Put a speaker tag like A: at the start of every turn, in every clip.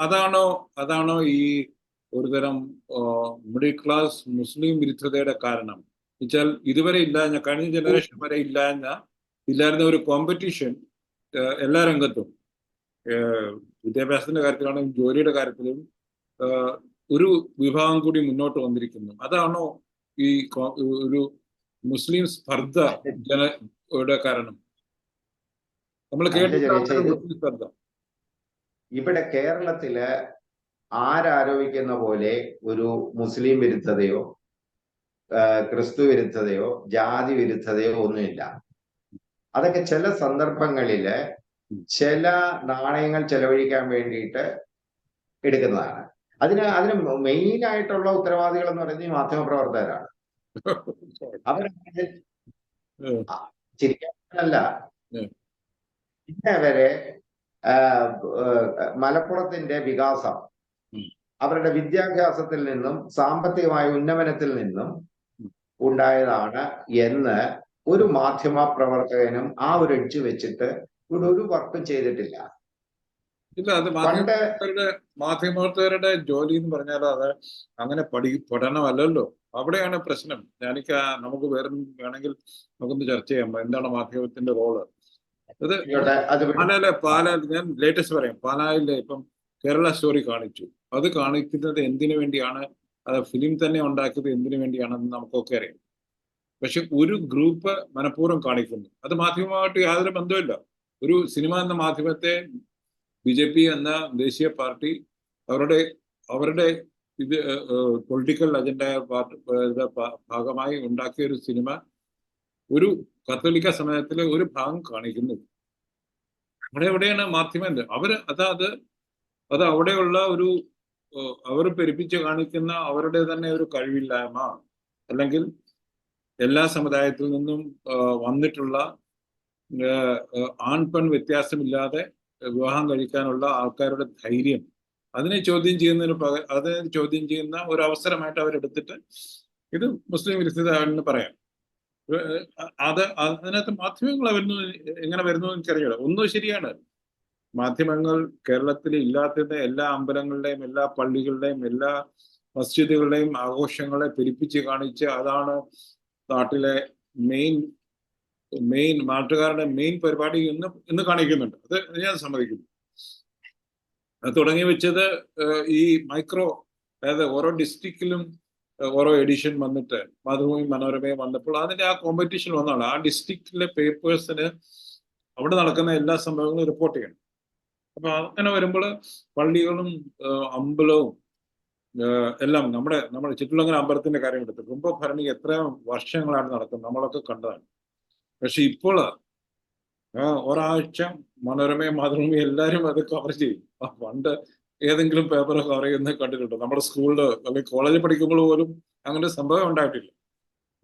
A: അതാണോ അതാണോ ഈ ഒരുതരം മിഡിൽ ക്ലാസ് മുസ്ലിം വിരുദ്ധതയുടെ കാരണം? വെച്ചാൽ ഇതുവരെ ഇല്ലാഞ്ഞ കഴിഞ്ഞ ജനറേഷൻ വരെ ഇല്ലാഞ്ഞ ഇല്ലായിരുന്ന ഒരു കോമ്പറ്റീഷൻ എല്ലാ രംഗത്തും. വിദ്യാഭ്യാസത്തിന്റെ കാര്യത്തിലാണെങ്കിലും ജോലിയുടെ കാര്യത്തിലും ഒരു വിഭാഗം കൂടി മുന്നോട്ട് വന്നിരിക്കുന്നു. അതാണോ ഈ ഒരു മുസ്ലിം സ്പർദ്ധ ജനയുടെ കാരണം? നമ്മൾ മുസ്ലിം സ്പർദ്ധ.
B: ഇവിടെ കേരളത്തിൽ ആരാരോപിക്കുന്ന പോലെ ഒരു മുസ്ലിം വിരുദ്ധതയോ ക്രിസ്തു വിരുദ്ധതയോ ജാതി വിരുദ്ധതയോ ഒന്നുമില്ല. അതൊക്കെ ചില സന്ദർഭങ്ങളിൽ ചില നാണയങ്ങൾ ചെലവഴിക്കാൻ വേണ്ടിയിട്ട് എടുക്കുന്നതാണ്. അതിന് അതിന് മെയിൻ ആയിട്ടുള്ള ഉത്തരവാദികൾ എന്ന് പറയുന്നത് ഈ മാധ്യമപ്രവർത്തകരാണ്. അവർ
A: ഏഹ്
B: ചിരിക്കാനല്ല.
A: ഉം.
B: മലപ്പുറത്തിന്റെ വികാസം. അവരുടെ വിദ്യാഭ്യാസത്തിൽ നിന്നും സാമ്പത്തികമായ ഉന്നമനത്തിൽ നിന്നും. ഉണ്ടായതാണ് എന്ന് ഒരു മാധ്യമ പ്രവർത്തകനും ആ ഒരു എഡ്ജ് വെച്ചിട്ട് ഇവിടെ ഒരു വർക്കും ചെയ്തിട്ടില്ല.
A: ഇല്ല അത് മാധ്യമപ്രവർത്തകരുടെ ജോലി എന്ന് പറഞ്ഞാൽ അത് അങ്ങനെ പഠി പഠനമല്ലല്ലോ. അവിടെയാണ് പ്രശ്നം. ഞാനിക്ക് നമുക്ക് വേറെ വേണമെങ്കിൽ നമുക്കൊന്ന് ചർച്ച ചെയ്യാം. എന്താണ് മാധ്യമത്തിന്റെ
B: റോൾ? വിട്ട്
A: പാലായിലെ പാലായിൽ ഞാൻ ലേറ്റസ്റ്റ് പറയാം. പാലായിലെ ഇപ്പം കേരള സ്റ്റോറി കാണിച്ചു. അത് കാണിക്കുന്നത് എന്തിനു വേണ്ടിയാണ്? അത് ഫിലിം തന്നെ ഉണ്ടാക്കിയത് എന്തിനു വേണ്ടിയാണെന്ന് നമുക്കൊക്കെ അറിയാം. പക്ഷെ ഒരു ഗ്രൂപ്പ് മനഃപൂർവം കാണിക്കുന്നു. അത് മാധ്യമമായിട്ട് യാതൊരു ബന്ധമില്ല ഒരു സിനിമ എന്ന മാധ്യമത്തെ ബി ജെ പി എന്ന ദേശീയ പാർട്ടി അവരുടെ അവരുടെ ഇത് പൊളിറ്റിക്കൽ അജണ്ട ഭാഗമായി ഉണ്ടാക്കിയ ഒരു സിനിമ ഒരു കത്തോലിക്ക സമയത്തിലെ ഒരു ഭാഗം കാണിക്കുന്നു. അവിടെ എവിടെയാണ് മാധ്യമന്റെ അവർ അതാത് അത് അവിടെയുള്ള ഒരു അവർ പെരുപ്പിച്ച് കാണിക്കുന്ന അവരുടെ തന്നെ ഒരു കഴിവില്ലായ്മ. അല്ലെങ്കിൽ എല്ലാ സമുദായത്തിൽ നിന്നും വന്നിട്ടുള്ള ഏഹ്, ഏഹ്, ആൺ പെൺ വ്യത്യാസമില്ലാതെ വിവാഹം കഴിക്കാനുള്ള ആൾക്കാരുടെ ധൈര്യം. അതിനെ ചോദ്യം ചെയ്യുന്നതിന് പകരം അതിനെ ചോദ്യം ചെയ്യുന്ന ഒരു അവസരമായിട്ട് അവരെടുത്തിട്ട് ഇത് മുസ്ലിം വിരുദ്ധതയാണെന്ന് പറയാം. ഏഹ് അത് അതിനകത്ത് മാധ്യമങ്ങൾ വരുന്നു എങ്ങനെ വരുന്നു എനിക്കറിയില്ല. ഒന്നും ശരിയാണ്. മാധ്യമങ്ങൾ കേരളത്തിൽ ഇല്ലാത്തതിന്റെ എല്ലാ അമ്പലങ്ങളുടെയും എല്ലാ പള്ളികളുടെയും എല്ലാ മസ്ജിദുകളുടെയും ആഘോഷങ്ങളെ പെരുപ്പിച്ച് കാണിച്ച് അതാണ് നാട്ടിലെ മെയിൻ മെയിൻ നാട്ടുകാരുടെ മെയിൻ പരിപാടി എന്ന് ഇന്ന് കാണിക്കുന്നുണ്ട്. അത് ഞാൻ സമ്മതിക്കുന്നു. തുടങ്ങി വെച്ചത് ഈ മൈക്രോ അതായത് ഓരോ ഡിസ്ട്രിക്റ്റിലും ഓരോ എഡിഷൻ വന്നിട്ട് മാതൃഭൂമി മനോരമയും വന്നപ്പോൾ അതിന്റെ ആ കോമ്പറ്റീഷൻ വന്നാണ് ആ ഡിസ്ട്രിക്റ്റിലെ പേപ്പേഴ്സിന് അവിടെ നടക്കുന്ന എല്ലാ സംഭവങ്ങളും റിപ്പോർട്ട് ചെയ്യണം. അപ്പൊ അങ്ങനെ വരുമ്പോൾ പള്ളികളും അമ്പലവും എല്ലാം നമ്മുടെ നമ്മുടെ ചുറ്റുളങ്ങര അമ്പലത്തിന്റെ കാര്യം എടുത്ത് കുംഭഭരണി എത്ര വർഷങ്ങളാണ് നടക്കുന്നത് നമ്മളൊക്കെ കണ്ടതാണ്. പക്ഷെ ഇപ്പോൾ ഒരാഴ്ച മനോരമയും മാതൃഭൂമി എല്ലാവരും അത് കവർ ചെയ്യും. പണ്ട് ഏതെങ്കിലും പേപ്പർ കവർ ചെയ്യുന്നത് കണ്ടിട്ടുണ്ടോ. നമ്മുടെ സ്കൂളിൽ അല്ലെങ്കിൽ കോളേജിൽ പഠിക്കുമ്പോൾ പോലും അങ്ങനെ സംഭവം ഉണ്ടായിട്ടില്ല.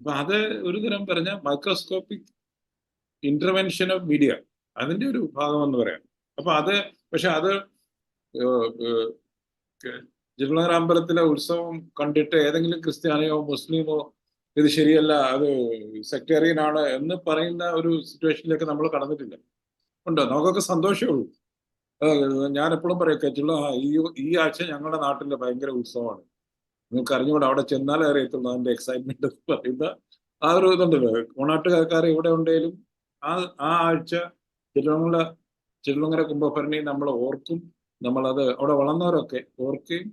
A: അപ്പൊ അത് ഒരു തരം പറഞ്ഞ മൈക്രോസ്കോപ്പിക് ഇന്റർവെൻഷൻ ഓഫ് മീഡിയ അതിന്റെ ഒരു ഭാഗം എന്ന് പറയാം. അപ്പൊ അത് പക്ഷെ അത് ജില്ലനഗർ അമ്പലത്തിലെ ഉത്സവം കണ്ടിട്ട് ഏതെങ്കിലും ക്രിസ്ത്യാനിയോ മുസ്ലിമോ ഇത് ശരിയല്ല അത് സെക്ടേറിയൻ ആണ് എന്ന് പറയുന്ന ഒരു സിറ്റുവേഷനിലേക്ക് നമ്മൾ കടന്നിട്ടില്ല. ഉണ്ടോ? നമുക്കൊക്കെ സന്തോഷമേ ഉള്ളൂ. ഞാൻ എപ്പോഴും പറയും കെച്ചുള്ള ഈ ഈ ആഴ്ച ഞങ്ങളുടെ നാട്ടിലെ ഭയങ്കര ഉത്സവമാണ് നിങ്ങൾക്ക് അറിഞ്ഞുകൂടെ അവിടെ ചെന്നാലേ അറിയത്തുള്ളൂ അതിന്റെ എക്സൈറ്റ്മെന്റ് പറയുന്ന ആ ഒരു ഇതുണ്ടല്ലോ കോണാട്ടുകാർ എവിടെ ഉണ്ടെങ്കിലും ആ ആ ആഴ്ച തിരുവങ്ങര തിരുവങ്ങര കുംഭഭരണി നമ്മൾ ഓർക്കും. നമ്മളത് അവിടെ വളർന്നവരൊക്കെ ഓർക്കുകയും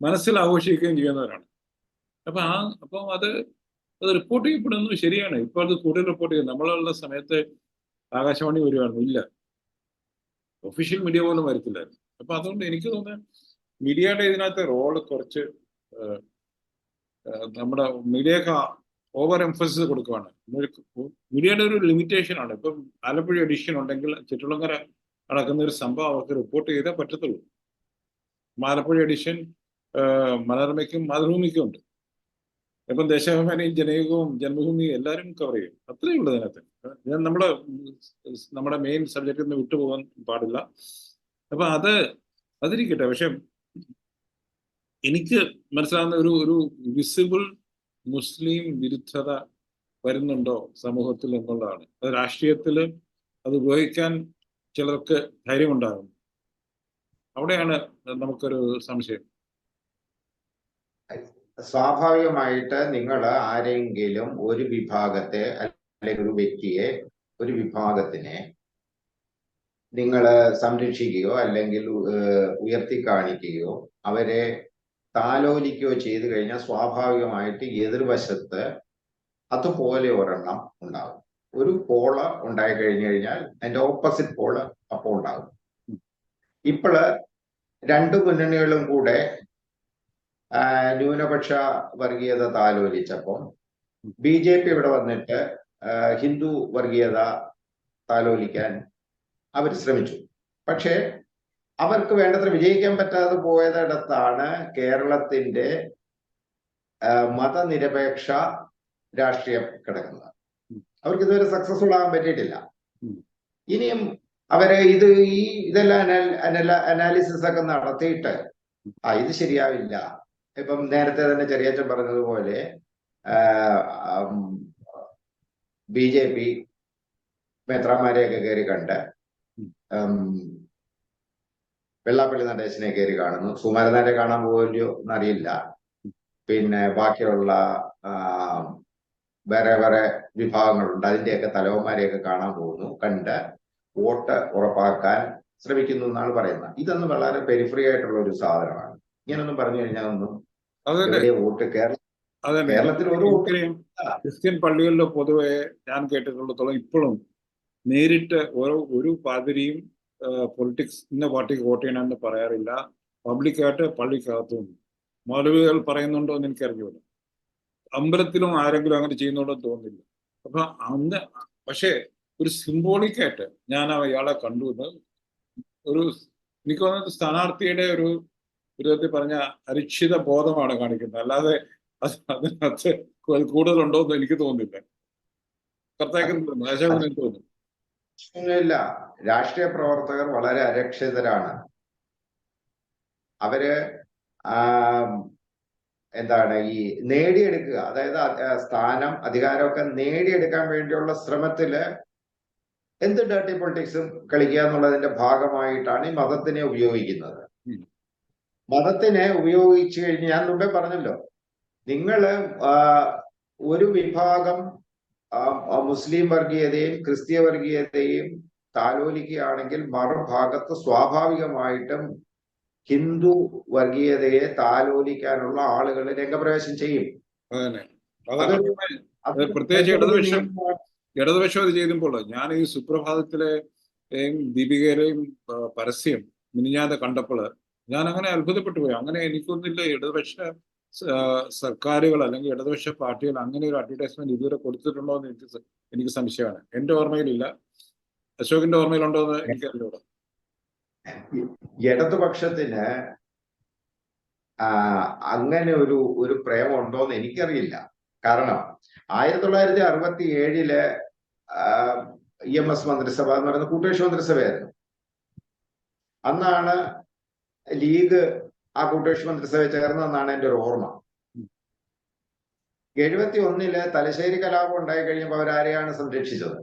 A: മനസ്സിൽ ആഘോഷിക്കുകയും ചെയ്യുന്നവരാണ്. അപ്പൊ ആ അപ്പൊ അത് അത് റിപ്പോർട്ട് ചെയ്യപ്പെടുന്നു ശരിയാണ്. ഇപ്പൊ അത് കൂടുതൽ റിപ്പോർട്ട് ചെയ്യും. നമ്മളുള്ള സമയത്ത് ആകാശവാണി വരുവാണ്. ഇല്ല. ഒഫീഷ്യൽ മീഡിയ പോലും വരത്തില്ലായിരുന്നു. അപ്പൊ അതുകൊണ്ട് എനിക്ക് തോന്നുന്നത് മീഡിയയുടെ ഇതിനകത്ത് റോൾ കുറച്ച് നമ്മുടെ മീഡിയക്ക് ഓവർ എംഫസിസ് കൊടുക്കുവാണ്. മീഡിയയുടെ ഒരു ലിമിറ്റേഷൻ ആണ്. ഇപ്പം ആലപ്പുഴ എഡിഷൻ ഉണ്ടെങ്കിൽ ചുറ്റുളങ്ങര നടക്കുന്ന ഒരു സംഭവം അവർക്ക് റിപ്പോർട്ട് ചെയ്തേ പറ്റത്തുള്ളൂ. ആലപ്പുഴ എഡിഷൻ മനോരമയ്ക്കും മാതൃഭൂമിക്കും ഉണ്ട്. ഇപ്പം ദേശാഭിമാനിയും ജനയുഗവും ജന്മഭൂമിയും എല്ലാവരും കവർ ചെയ്യും. അത്രയേ ഉള്ളൂ അതിനകത്ത് ഞാൻ നമ്മുടെ നമ്മുടെ മെയിൻ സബ്ജക്റ്റിൽ നിന്ന് വിട്ടുപോകാൻ പാടില്ല. അപ്പൊ അത് അതിരിക്കട്ടെ. പക്ഷെ എനിക്ക് മനസ്സിലാകുന്ന ഒരു ഒരു വിസിബിൾ മുസ്ലിം വിരുദ്ധത വരുന്നുണ്ടോ സമൂഹത്തിൽ എന്നുള്ളതാണ്. അത് രാഷ്ട്രീയത്തിൽ അത് ഉപയോഗിക്കാൻ ചിലർക്ക് ധൈര്യമുണ്ടാകും. അവിടെയാണ് നമുക്കൊരു സംശയം.
B: സ്വാഭാവികമായിട്ട് നിങ്ങൾ ആരെങ്കിലും ഒരു വിഭാഗത്തെ അല്ലെങ്കിൽ ഒരു വ്യക്തിയെ ഒരു വിഭാഗത്തിനെ നിങ്ങൾ സംരക്ഷിക്കുകയോ അല്ലെങ്കിൽ ഉയർത്തി കാണിക്കുകയോ അവരെ താലോലിക്കുകയോ ചെയ്തു കഴിഞ്ഞാൽ സ്വാഭാവികമായിട്ട് എതിർവശത്ത് അതുപോലെ ഒരെണ്ണം ഉണ്ടാകും ഒരു പോൾ ഉണ്ടായി കഴിഞ്ഞു കഴിഞ്ഞാൽ അതിന്റെ ഓപ്പോസിറ്റ് പോൾ അപ്പോൾ ഉണ്ടാകും ഇപ്പോൾ രണ്ട് മുന്നണികളും കൂടെ ന്യൂനപക്ഷ വർഗീയത താലോലിച്ചപ്പം ബി ജെ പി ഇവിടെ വന്നിട്ട് ഹിന്ദു വർഗീയത താലോലിക്കാൻ അവർ ശ്രമിച്ചു. പക്ഷേ അവർക്ക് വേണ്ടത്ര വിജയിക്കാൻ പറ്റാതെ പോയതിടത്താണ് കേരളത്തിന്റെ മതനിരപേക്ഷ രാഷ്ട്രീയം കിടക്കുന്നത്. അവർക്ക് ഇതുവരെ സക്സസ്ഫുൾ ആകാൻ പറ്റിയിട്ടില്ല. ഇനിയും അവരെ ഇത് ഈ ഇതെല്ലാം അനാലിസിസ് ഒക്കെ നടത്തിയിട്ട് ആ ഇത് ശരിയാവില്ല. ഇപ്പം നേരത്തെ തന്നെ ചെറിയച്ചൻ പറഞ്ഞതുപോലെ ബി ജെ പി മേത്രാമാരെയൊക്കെ കയറി കണ്ട് വെള്ളാപ്പള്ളി നടേശനെ കയറി കാണുന്നു. സുമാരനാരെ കാണാൻ പോകല്ലോ എന്നറിയില്ല. പിന്നെ ബാക്കിയുള്ള വേറെ വേറെ വിഭാഗങ്ങളുണ്ട്. അതിന്റെയൊക്കെ തലവന്മാരെയൊക്കെ കാണാൻ പോകുന്നു. കണ്ട് വോട്ട് ഉറപ്പാക്കാൻ ശ്രമിക്കുന്നു എന്നാണ് പറയുന്നത്. ഇതൊന്നും വളരെ പെരിഫറി ആയിട്ടുള്ള ഒരു സാധനമാണ്. ഇങ്ങനൊന്നും പറഞ്ഞു കഴിഞ്ഞാൽ ഒന്നും വോട്ട് കേരളം കേരളത്തിൽ ഒരു
A: ക്രിസ്ത്യൻ പള്ളികളിലെ പൊതുവെ ഞാൻ കേട്ടിട്ടുള്ളത്തോളം ഇപ്പോഴും നേരിട്ട് ഓരോ ഒരു പാതിരിയും പൊളിറ്റിക്സ് ഇന്ന പാർട്ടിക്ക് വോട്ട് ചെയ്യണമെന്ന് പറയാറില്ല. പബ്ലിക്കായിട്ട് പള്ളിക്കകത്തും മൗലവികൾ പറയുന്നുണ്ടോ എന്ന് എനിക്കറിഞ്ഞൂല അമ്പലത്തിലും ആരെങ്കിലും അങ്ങനെ ചെയ്യുന്നുണ്ടോ എന്ന് തോന്നുന്നില്ല. അപ്പൊ അന്ന് പക്ഷേ ഒരു സിംബോളിക്കായിട്ട് ഞാൻ അയാളെ കണ്ടു എന്ന് ഒരു എനിക്ക് തോന്നുന്നത് സ്ഥാനാർത്ഥിയുടെ ഒരു ഒരു പറഞ്ഞ അരിക്ഷിത ബോധമാണ് കാണിക്കുന്നത്. അല്ലാതെ അത് അതിനകത്ത് കൂടുതലുണ്ടോ എന്ന് എനിക്ക് തോന്നുന്നില്ല. കർത്താക്കൻ
B: ഇല്ല. രാഷ്ട്രീയ പ്രവർത്തകർ വളരെ അരക്ഷിതരാണ്. അവർ എന്താണ് ഈ നേടിയെടുക്കുക. അതായത് സ്ഥാനം അധികാരമൊക്കെ നേടിയെടുക്കാൻ വേണ്ടിയുള്ള ശ്രമത്തിൽ എന്ത് ഡേർട്ടി പൊളിറ്റിക്സും കളിക്കുക എന്നുള്ളതിന്റെ ഭാഗമായിട്ടാണ് ഈ മതത്തിനെ ഉപയോഗിക്കുന്നത്. മതത്തിനെ ഉപയോഗിച്ചു കഴിഞ്ഞ് ഞാൻ മുമ്പേ പറഞ്ഞല്ലോ. നിങ്ങൾ ഒരു വിഭാഗം മുസ്ലിം വർഗീയതയും ക്രിസ്തീയ വർഗീയതയും താലോലിക്കുകയാണെങ്കിൽ മറുഭാഗത്ത് സ്വാഭാവികമായിട്ടും ഹിന്ദു വർഗീയതയെ താലോലിക്കാനുള്ള ആളുകൾ രംഗപ്രവേശം ചെയ്യും.
A: പ്രത്യേകിച്ച് ഇടതുപക്ഷം അത് ചെയ്യുമ്പോൾ ഞാൻ ഈ സുപ്രഭാതത്തിലെ ദീപികയിലെയും പരസ്യം മിനിഞ്ഞാതെ കണ്ടപ്പോൾ ഞാൻ അങ്ങനെ അത്ഭുതപ്പെട്ടു പോയി അങ്ങനെ എനിക്കൊന്നില്ല ഇടതുപക്ഷ സർക്കാരുകൾ അല്ലെങ്കിൽ ഇടതുപക്ഷ പാർട്ടികൾ അങ്ങനെ ഒരു അഡ്വർടൈസ്മെന്റ് ഇതുവരെ കൊടുത്തിട്ടുണ്ടോ എന്ന് എനിക്ക് എനിക്ക് സംശയമാണ്. എന്റെ ഓർമ്മയിലില്ല. അശോകിന്റെ ഓർമ്മയിലുണ്ടോ എന്ന് എനിക്കറിയില്ല
B: ഇടതുപക്ഷത്തിന് അങ്ങനെ ഒരു ഒരു പ്രേമം ഉണ്ടോ എന്ന് എനിക്കറിയില്ല. കാരണം ആയിരത്തി തൊള്ളായിരത്തി അറുപത്തി ഏഴിൽ ഇ എം എസ് മന്ത്രിസഭ എന്ന് പറയുന്ന കൂട്ടേഷ് മന്ത്രിസഭയായിരുന്നു. അന്നാണ് ലീഗ് ആ കൂട്ടുകക്ഷി മന്ത്രിസഭയിൽ ചേർന്നതെന്നാണ് എന്റെ ഒരു ഓർമ്മ. എഴുപത്തി ഒന്നിൽ തലശ്ശേരി കലാപം ഉണ്ടായി കഴിഞ്ഞപ്പോൾ അവരാരെയാണ് സംരക്ഷിച്ചത്?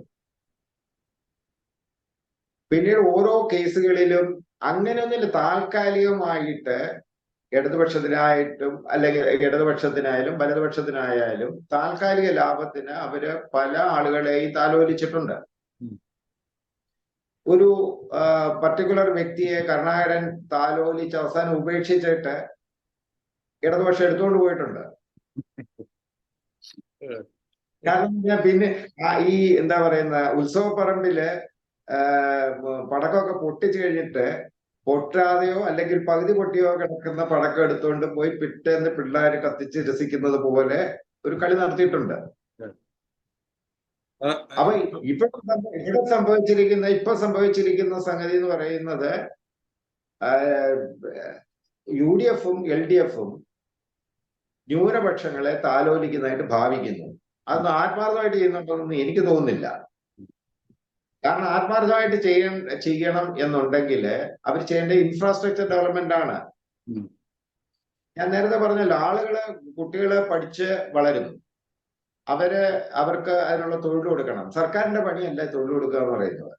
B: പിന്നീട് ഓരോ കേസുകളിലും അങ്ങനെ അങ്ങനെയൊന്നുമില്ല താൽക്കാലികമായിട്ട് ഇടതുപക്ഷത്തിനായിട്ടും അല്ലെങ്കിൽ ഇടതുപക്ഷത്തിനായാലും വലതുപക്ഷത്തിനായാലും താൽക്കാലിക ലാഭത്തിന് അവർ പല ആളുകളെയും താലോലിച്ചിട്ടുണ്ട്. ഒരു പർട്ടിക്കുലർ വ്യക്തിയെ കരുണാകരൻ താലോലിച്ച് അവസാനം ഉപേക്ഷിച്ചിട്ട് ഇടതുപക്ഷം എടുത്തുകൊണ്ട് പോയിട്ടുണ്ട്. കാരണം പിന്നെ ഈ എന്താ പറയുന്ന ഉത്സവ പറമ്പിൽ പടക്കമൊക്കെ പൊട്ടിച്ചു കഴിഞ്ഞിട്ട് പൊട്ടാതെയോ അല്ലെങ്കിൽ പകുതി പൊട്ടിയോ കിടക്കുന്ന പടക്കം എടുത്തുകൊണ്ട് പോയി പിറ്റേന്ന് പിള്ളേർ കത്തിച്ച് രസിക്കുന്നത് പോലെ ഒരു കളി നടത്തിയിട്ടുണ്ട്. അപ്പൊ ഇപ്പൊ ഇവിടെ സംഭവിച്ചിരിക്കുന്ന ഇപ്പൊ സംഭവിച്ചിരിക്കുന്ന സംഗതി എന്ന് പറയുന്നത് യു ഡി എഫും എൽ ഡി എഫും ന്യൂനപക്ഷങ്ങളെ താലോലിക്കുന്നതായിട്ട് ഭാവിക്കുന്നു. അതൊന്നും ആത്മാർത്ഥമായിട്ട് ചെയ്യുന്നുണ്ടെന്നൊന്നും എനിക്ക് തോന്നുന്നില്ല. കാരണം ആത്മാർത്ഥമായിട്ട് ചെയ്യണം ചെയ്യണം എന്നുണ്ടെങ്കിൽ അവർ ചെയ്യേണ്ട ഇൻഫ്രാസ്ട്രക്ചർ ഡെവലപ്മെന്റ് ആണ്. ഞാൻ നേരത്തെ പറഞ്ഞല്ലോ ആളുകൾ കുട്ടികളെ പഠിച്ച് വളരുന്നു. അവർ അവർക്ക് അതിനുള്ള തൊഴിൽ കൊടുക്കണം. സർക്കാരിന്റെ പണിയല്ല തൊഴിൽ കൊടുക്കുക എന്ന് പറയുന്നത്.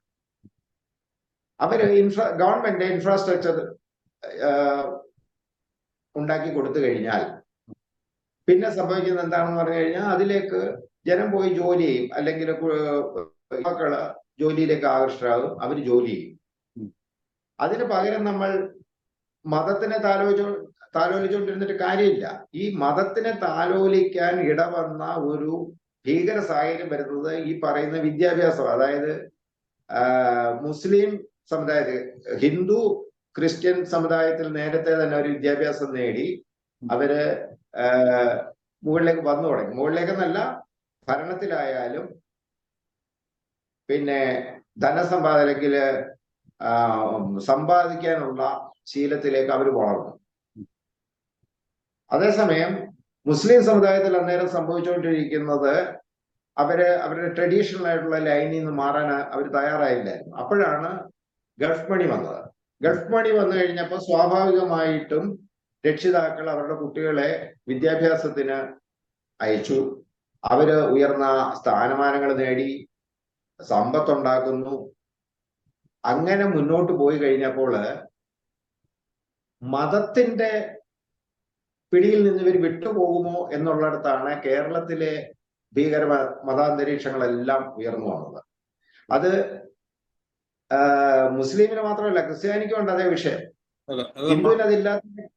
B: അവർ ഇൻഫ്രാ ഗവൺമെന്റ് ഇൻഫ്രാസ്ട്രക്ചർ ഉണ്ടാക്കി കൊടുത്തു കഴിഞ്ഞാൽ പിന്നെ സംഭവിക്കുന്നത് എന്താണെന്ന് പറഞ്ഞു കഴിഞ്ഞാൽ അതിലേക്ക് ജനം പോയി ജോലി ചെയ്യും. അല്ലെങ്കിൽ യുവാക്കൾ ജോലിയിലേക്ക് ആകർഷരാകും അവർ ജോലി ചെയ്യും. അതിന് പകരം നമ്മൾ മതത്തിനെ താലോചിച്ചു താലോലിച്ചുകൊണ്ടിരുന്നിട്ട് കാര്യമില്ല. ഈ മതത്തിനെ താലോലിക്കാൻ ഇടവന്ന ഒരു ഭീകര സാഹചര്യം വരുന്നത് ഈ പറയുന്ന വിദ്യാഭ്യാസം അതായത് മുസ്ലിം സമുദായത്തിൽ ഹിന്ദു ക്രിസ്ത്യൻ സമുദായത്തിൽ നേരത്തെ തന്നെ ഒരു വിദ്യാഭ്യാസം നേടി അവർ മുകളിലേക്ക് വന്നു തുടങ്ങി. മുകളിലേക്കെന്നല്ല ഭരണത്തിലായാലും പിന്നെ ധനസമ്പാദ അല്ലെങ്കിൽ സമ്പാദിക്കാനുള്ള ശീലത്തിലേക്ക് അവർ വളർന്നു. അതേസമയം മുസ്ലിം സമുദായത്തിൽ അന്നേരം സംഭവിച്ചുകൊണ്ടിരിക്കുന്നത് അവർ അവരുടെ ട്രഡീഷണൽ ആയിട്ടുള്ള ലൈനിൽ നിന്ന് മാറാൻ അവർ തയ്യാറായില്ലായിരുന്നു. അപ്പോഴാണ് ഗൾഫ് മണി വന്നത്. ഗൾഫ് മണി വന്നു കഴിഞ്ഞപ്പോൾ സ്വാഭാവികമായിട്ടും രക്ഷിതാക്കൾ അവരുടെ കുട്ടികളെ വിദ്യാഭ്യാസത്തിന് അയച്ചു. അവർ ഉയർന്ന സ്ഥാനമാനങ്ങൾ നേടി സമ്പത്തുണ്ടാക്കുന്നു. അങ്ങനെ മുന്നോട്ട് പോയി കഴിഞ്ഞപ്പോൾ മതത്തിന്റെ പിടിയിൽ നിന്ന് ഇവർ വിട്ടുപോകുമോ എന്നുള്ളിടത്താണ് കേരളത്തിലെ ഭീകര മതാന്തരീക്ഷങ്ങളെല്ലാം ഉയർന്നു വന്നത്. അത് മുസ്ലിമിന് മാത്രമല്ല ക്രിസ്ത്യാനിക്കും ഉണ്ട് അതേ വിഷയം. ഹിന്ദുവിന് അതില്ലാത്ത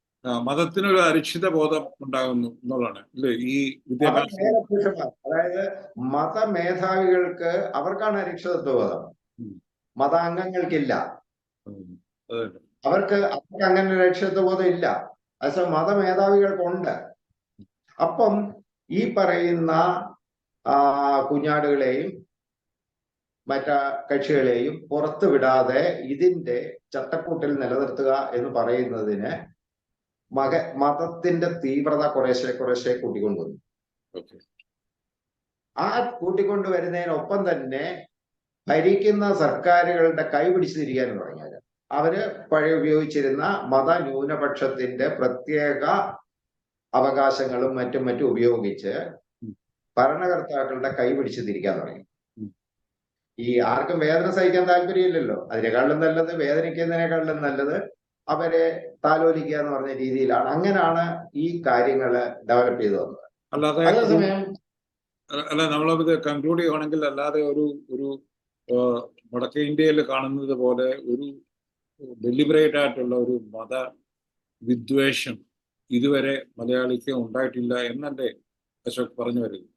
A: മതത്തിനൊരു അരക്ഷിത ബോധം ഉണ്ടാകുന്നു എന്നുള്ളതാണ്. അല്ലേ? ഈ വിദ്യാഭ്യാസം
B: അതായത് മതമേധാവികൾക്ക് അവർക്കാണ് അരക്ഷിതത്വ
A: ബോധം.
B: മതാംഗങ്ങൾക്കില്ല. അവർക്ക് അവർക്ക് അങ്ങനെ ഒരു രക്ഷിതത്വബോധം ഇല്ല. അതേസമയം മതമേധാവികൾക്കുണ്ട്. അപ്പം ഈ പറയുന്ന കുഞ്ഞാടുകളെയും മറ്റ കക്ഷികളെയും പുറത്തു വിടാതെ ഇതിന്റെ ചട്ടക്കൂട്ടിൽ നിലനിർത്തുക എന്ന് പറയുന്നതിന് മക മതത്തിന്റെ തീവ്രത കുറേശ്ശെ കുറേശ്ശെ കൂട്ടിക്കൊണ്ടുവന്നു. ആ കൂട്ടിക്കൊണ്ടുവരുന്നതിനൊപ്പം തന്നെ ഭരിക്കുന്ന സർക്കാരുകളുടെ കൈ പിടിച്ചു തുടങ്ങിയത്. അവർ പഴയ ഉപയോഗിച്ചിരുന്ന മത ന്യൂനപക്ഷത്തിന്റെ പ്രത്യേക അവകാശങ്ങളും മറ്റും മറ്റും ഉപയോഗിച്ച് ഭരണകർത്താക്കളുടെ കൈ പിടിച്ച് തിരിക്കാൻ തുടങ്ങി. ഈ ആർക്കും വേദന സഹിക്കാൻ താല്പര്യമില്ലല്ലോ. അതിനേക്കാളും നല്ലത് വേദനിക്കുന്നതിനേക്കാളും നല്ലത് അവരെ താലോലിക്കുക എന്ന് പറഞ്ഞ രീതിയിലാണ്. അങ്ങനെയാണ് ഈ കാര്യങ്ങൾ ഡെവലപ്പ് ചെയ്തു വന്നത്. അതേസമയം
A: അല്ല നമ്മളത് കൺക്ലൂഡ് ചെയ്യുകയാണെങ്കിൽ അല്ലാതെ ഒരു ഒരു വടക്കേ ഇന്ത്യയിൽ കാണുന്നത് പോലെ ഒരു ഡെലിബറേറ്റ് ആയിട്ടുള്ള ഒരു മത വിദ്വേഷം ഇതുവരെ മലയാളിക്ക് ഉണ്ടായിട്ടില്ല എന്നല്ലേ അശോക് പറഞ്ഞു വരുന്നത്?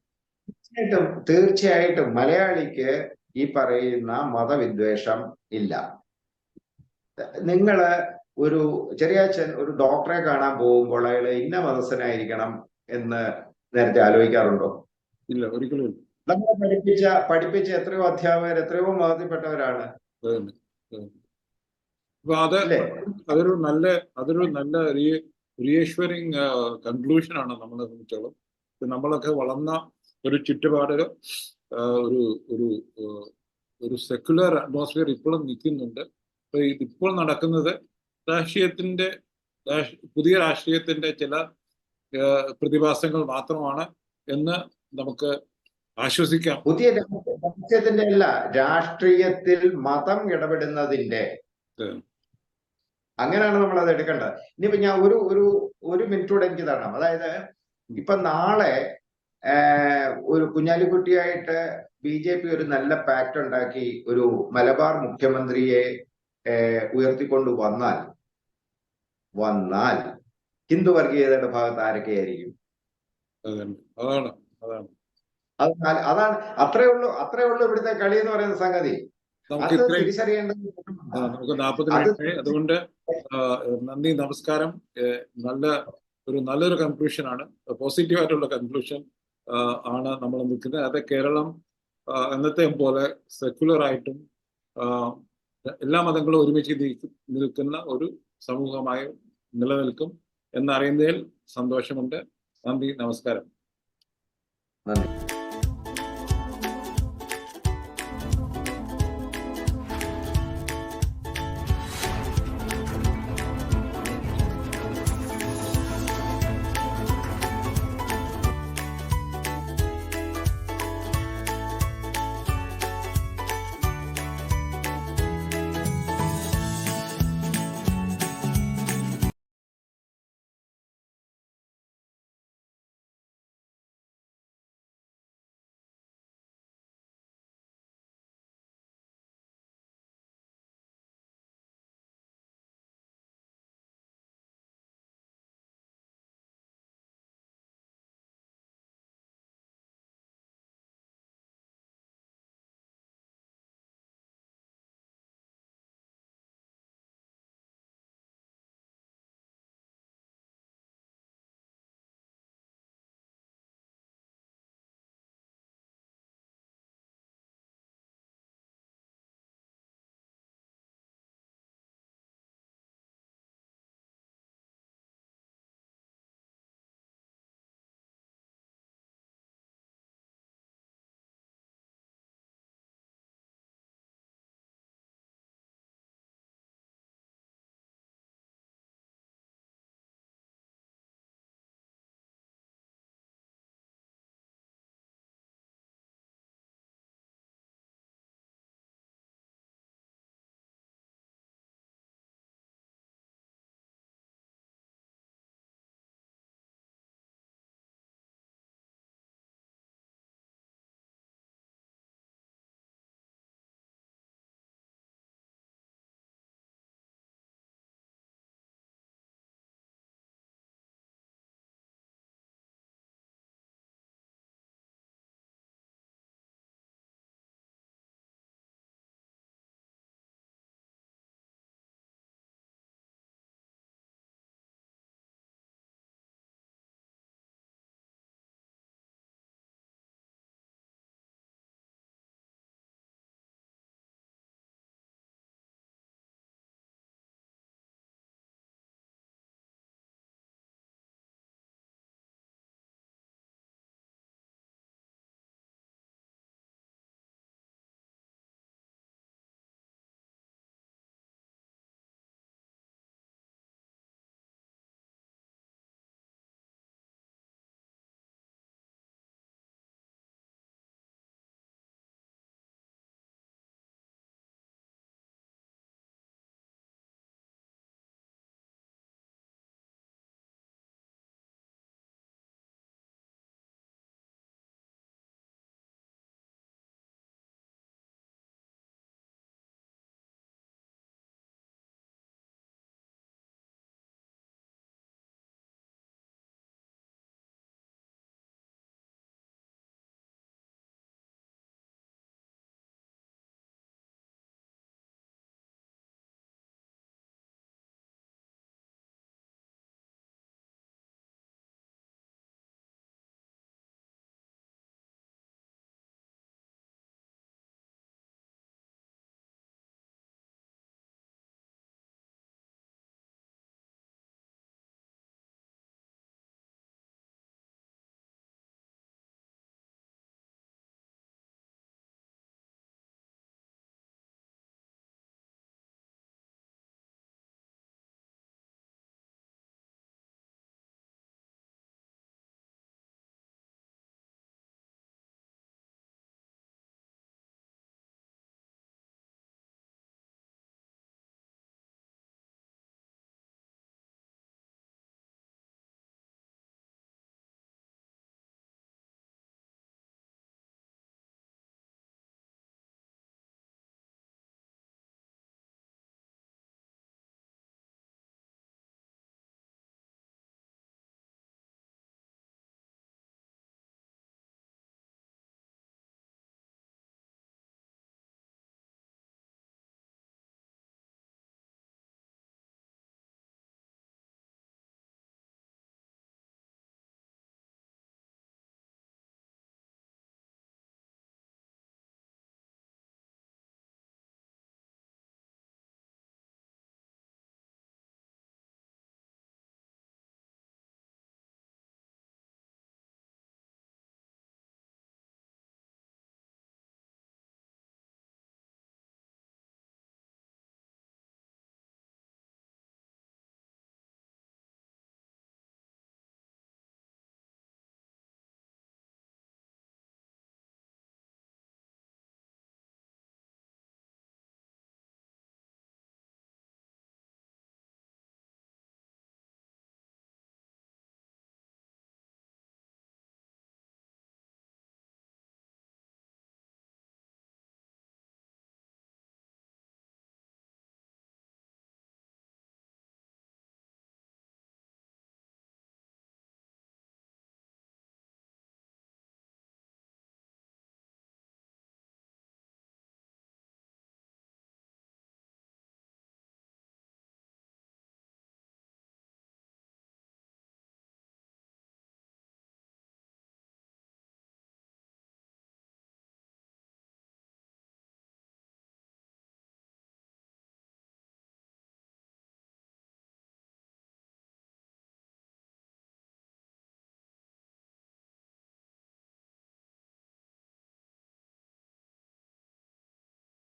B: തീർച്ചയായിട്ടും തീർച്ചയായിട്ടും മലയാളിക്ക് ഈ പറയുന്ന മതവിദ്വേഷം ഇല്ല. നിങ്ങൾ ഒരു ചെറിയാച്ചൻ ഒരു ഡോക്ടറെ കാണാൻ പോകുമ്പോൾ അയാൾ ഇന്ന മതസ്ഥനായിരിക്കണം എന്ന് നേരത്തെ ആലോചിക്കാറുണ്ടോ?
A: ഇല്ല ഒരിക്കലും
B: നമ്മളെ പഠിപ്പിച്ച പഠിപ്പിച്ച എത്രയോ അധ്യാപകർ എത്രയോ മതത്തിൽപ്പെട്ടവരാണ്
A: അത് തന്നെ, അത് തന്നെ. അപ്പൊ അത് അതൊരു നല്ല അതൊരു നല്ല റിയേഷ്വറിങ് കൺക്ലൂഷൻ ആണ് നമ്മളെ സംബന്ധിച്ചോളം. നമ്മളൊക്കെ വളർന്ന ഒരു ചുറ്റുപാടിൽ ഒരു ഒരു ഒരു സെക്യുലർ അറ്റ്മോസ്ഫിയർ ഇപ്പോഴും നിൽക്കുന്നുണ്ട്. അപ്പൊ ഇപ്പോൾ നടക്കുന്നത് രാഷ്ട്രീയത്തിന്റെ പുതിയ രാഷ്ട്രീയത്തിന്റെ ചില പ്രതിഭാസങ്ങൾ മാത്രമാണ് എന്ന് നമുക്ക് ആശ്വസിക്കാം.
B: പുതിയ രാഷ്ട്രീയത്തിന്റെ അല്ല രാഷ്ട്രീയത്തിൽ മതം ഇടപെടുന്നതിന്റെ. അങ്ങനെയാണ് നമ്മൾ അത് എടുക്കേണ്ടത്. ഇനിയിപ്പോ ഞാൻ ഒരു ഒരു ഒരു മിനിറ്റ് കൂടെ എനിക്ക് തരണം. അതായത് ഇപ്പൊ നാളെ ഒരു കുഞ്ഞാലിക്കുട്ടിയായിട്ട് ബി ജെ പി ഒരു നല്ല പാക്ട് ഉണ്ടാക്കി ഒരു മലബാർ മുഖ്യമന്ത്രിയെ ഉയർത്തിക്കൊണ്ട് വന്നാൽ വന്നാൽ ഹിന്ദു വർഗീയതയുടെ ഭാഗത്ത് ആരൊക്കെയായിരിക്കും
A: അത് അതാണ്. അതാണ്
B: അതാണ് അത്രേ ഉള്ളൂ അത്രേ ഉള്ളൂ ഇവിടുത്തെ കളി എന്ന് പറയുന്ന സംഗതി.
A: നമുക്ക് ഇത്രയും നമുക്ക് നാൽപ്പത് അതുകൊണ്ട് നന്ദി നമസ്കാരം. നല്ല ഒരു നല്ലൊരു കൺക്ലൂഷൻ ആണ്. പോസിറ്റീവ് ആയിട്ടുള്ള കൺക്ലൂഷൻ ആണ് നമ്മൾ നിൽക്കുന്നത്. അത് കേരളം അന്നത്തെ എന്നത്തെ പോലെ സെക്യുലർ ആയിട്ടും എല്ലാ മതങ്ങളും ഒരുമിച്ച് നിൽക്ക്- നിൽക്കുന്ന ഒരു സമൂഹമായി നിലനിൽക്കും എന്നറിയുന്നതിൽ സന്തോഷമുണ്ട്. നന്ദി നമസ്കാരം.
B: നന്ദി.